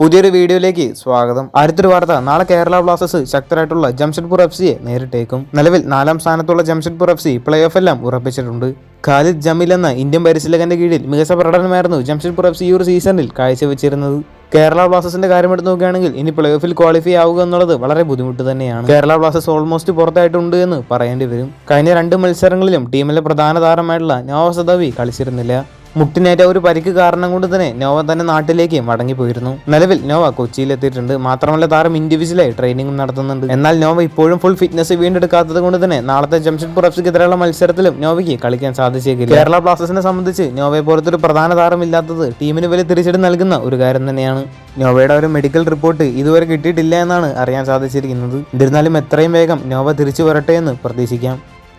പുതിയൊരു വീഡിയോയിലേക്ക് സ്വാഗതം. അടുത്തൊരു വാർത്ത. നാളെ കേരള ബ്ലാസ്റ്റേഴ്സ് ശക്തരായിട്ടുള്ള ജംഷഡ്പൂർ എഫ് സിയെ നേരിട്ടേക്കും. നിലവിൽ നാലാം സ്ഥാനത്തുള്ള Jamshedpur F C play off എല്ലാം ഉറപ്പിച്ചിട്ടുണ്ട്. ഖാലിദ് ജമീൽ എന്ന ഇന്ത്യൻ പരിശീലകന്റെ കീഴിൽ മികച്ച പ്രകടനമായിരുന്നു ജംഷഡ്പൂർ എഫ് സി ഈ ഒരു സീസണിൽ കാഴ്ചവെച്ചിരുന്നത്. കേരള ബ്ലാസ്റ്റേഴ്സിന്റെ കാര്യം എടുത്ത് നോക്കുകയാണെങ്കിൽ ഇനി പ്ലേ ഓഫിൽ ക്വാളിഫൈ ആവുക എന്നുള്ളത് വളരെ ബുദ്ധിമുട്ട് തന്നെയാണ്. കേരള ബ്ലാസ്റ്റേഴ്സ് ഓൾമോസ്റ്റ് പുറത്തായിട്ടുണ്ട് എന്ന് പറയേണ്ടി വരും. കഴിഞ്ഞ രണ്ട് മത്സരങ്ങളിലും ടീമിലെ പ്രധാന താരമായിട്ടുള്ള നോവ സദാവി കളിച്ചിരുന്നില്ല. മുട്ടിനേറ്റ ഒരു പരിക്ക് കാരണം കൊണ്ട് തന്നെ നോവ തന്നെ നാട്ടിലേക്ക് മടങ്ങിപ്പോയിരുന്നു. നിലവിൽ നോവ കൊച്ചിയിൽ എത്തിയിട്ടുണ്ട് മാത്രമല്ല താരം ഇൻഡിവിജ്വലായി ട്രെയിനിങ്ങും നടത്തുന്നുണ്ട്. എന്നാൽ നോവ ഇപ്പോഴും ഫുൾ ഫിറ്റ്നസ് വീണ്ടെടുക്കാത്തത് കൊണ്ട് തന്നെ നാളത്തെ ജംഷഡ്പൂർ എഫ് സിക്കെതിരെയുള്ള മത്സരത്തിലും നോവയ്ക്ക് കളിക്കാൻ സാധിച്ചേക്കില്ല. കേരള ബ്ലാസ്റ്റേഴ്സിനെ സംബന്ധിച്ച് നോവയെ പോലത്തെ ഒരു പ്രധാന താരമില്ലാത്തത് ടീമിന് വലിയ തിരിച്ചടി നൽകുന്ന ഒരു കാര്യം തന്നെയാണ്. നോവയുടെ ഒരു മെഡിക്കൽ റിപ്പോർട്ട് ഇതുവരെ കിട്ടിയിട്ടില്ല എന്നാണ് അറിയാൻ സാധിച്ചിരിക്കുന്നത്. എന്നിരുന്നാലും എത്രയും വേഗം നോവ തിരിച്ചു വരട്ടെ എന്ന് പ്രതീക്ഷിക്കാം.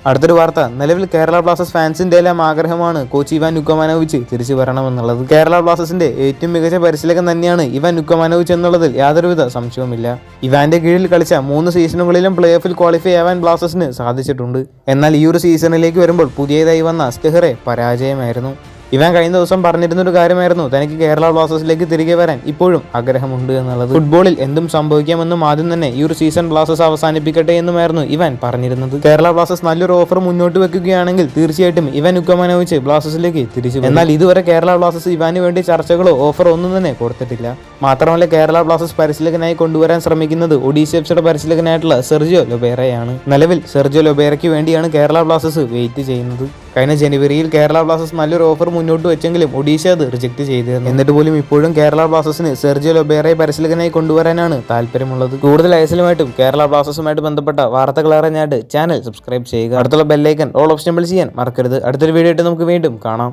അടുത്തൊരു വാർത്ത. നിലവിൽ കേരള ബ്ലാസ്റ്റേഴ്സ് ഫാൻസിന്റെ എല്ലാം ആഗ്രഹമാണ് കോച്ച് ഇവാൻ നുക്കമാനോവിച്ച് തിരിച്ചു വരണമെന്നുള്ളത്. കേരള ബ്ലാസ്റ്റേഴ്സിന്റെ ഏറ്റവും മികച്ച പരിശീലകൻ തന്നെയാണ് ഇവാൻ നുക്കമാനോവിച്ച് എന്നുള്ളതിൽ യാതൊരുവിധ സംശയവുമില്ല. ഇവാന്റെ കീഴിൽ കളിച്ച മൂന്ന് സീസണുകളിലും പ്ലേ ഓഫിൽ ക്വാളിഫൈ ആവാൻ ബ്ലാസ്റ്റേഴ്സിന് സാധിച്ചിട്ടുണ്ട്. എന്നാൽ ഈ ഒരു സീസണിലേക്ക് വരുമ്പോൾ പുതിയതായി വന്ന സ്റ്റെഹറെ പരാജയമായിരുന്നു. ഇവൻ കഴിഞ്ഞ ദിവസം പറഞ്ഞിരുന്ന ഒരു കാര്യമായിരുന്നു തനിക്ക് കേരള ബ്ലാസ്റ്റേഴ്സിലേക്ക് തിരികെ വരാൻ. ഇപ്പോഴും ആഗ്രഹമുണ്ട് എന്നുള്ളത്. ഫുട്ബോളിൽ എന്തും സംഭവിക്കാമെന്നും ആദ്യം തന്നെ ഈ ഒരു സീസൺ ബ്ലാസ്റ്റേഴ്സ് അവസാനിപ്പിക്കട്ടെ എന്നുമായിരുന്നു ഇവൻ പറഞ്ഞിരുന്നത്. കേരള ബ്ലാസ്റ്റേഴ്സ് നല്ലൊരു ഓഫർ മുന്നോട്ട് വെക്കുകയാണെങ്കിൽ തീർച്ചയായിട്ടും ഇവൻ ഉക്കമാനോവിച്ച് ബ്ലാസ്റ്റേഴ്സിലേക്ക് തിരിച്ചു. എന്നാൽ ഇതുവരെ കേരള ബ്ലാസ്റ്റേഴ്സ് ഇവാന് വേണ്ടി ചർച്ചകളോ ഓഫറോ ഒന്നും തന്നെ കൊടുത്തിട്ടില്ല. മാത്രമല്ല കേരള ബ്ലാസ്റ്റേഴ്സ് പരിശീലകനായി കൊണ്ടുവരാൻ ശ്രമിക്കുന്നത് ഒഡീസ എഫ്സിയുടെ പരിശീലകനായിട്ടുള്ള സെർജിയോ ലൊബേറയാണ്. നിലവിൽ സെർജിയോ ലൊബേറയ്ക്ക് വേണ്ടിയാണ് കേരള ബ്ലാസ്റ്റേഴ്സ് വെയിറ്റ് ചെയ്യുന്നത്. കഴിഞ്ഞ ജനുവരിയിൽ കേരള ബ്ലാസ്റ്റേഴ്സ് നല്ലൊരു ഓഫർ മുന്നോട്ട് വെച്ചെങ്കിലും ഒഡീഷ അത് റിജക്ട് ചെയ്തിരുന്നു. എന്നിട്ട് പോലും ഇപ്പോഴും കേരള ബ്ലാസ്റ്റേഴ്സിന് സെർജിയോ ലൊബേറയെ പരിശീലകനായി കൊണ്ടുവരാനാണ് താല്പര്യമുള്ളത്. കൂടുതൽ ഐസിലുമായിട്ടും കേരള ബ്ലാസ്റ്റേഴ്സുമായിട്ട് ബന്ധപ്പെട്ട വാർത്തകൾ അറിഞ്ഞായിട്ട് ചാനൽ സബ്സ്ക്രൈബ് ചെയ്യുക. അടുത്തുള്ള ബെല്ലൈക്കൻ ഓൾ ഓപ്ഷൻ ചെയ്യാൻ മറക്കരുത്. അടുത്തൊരു വീഡിയോ ആയിട്ട് നമുക്ക് വീണ്ടും കാണാം.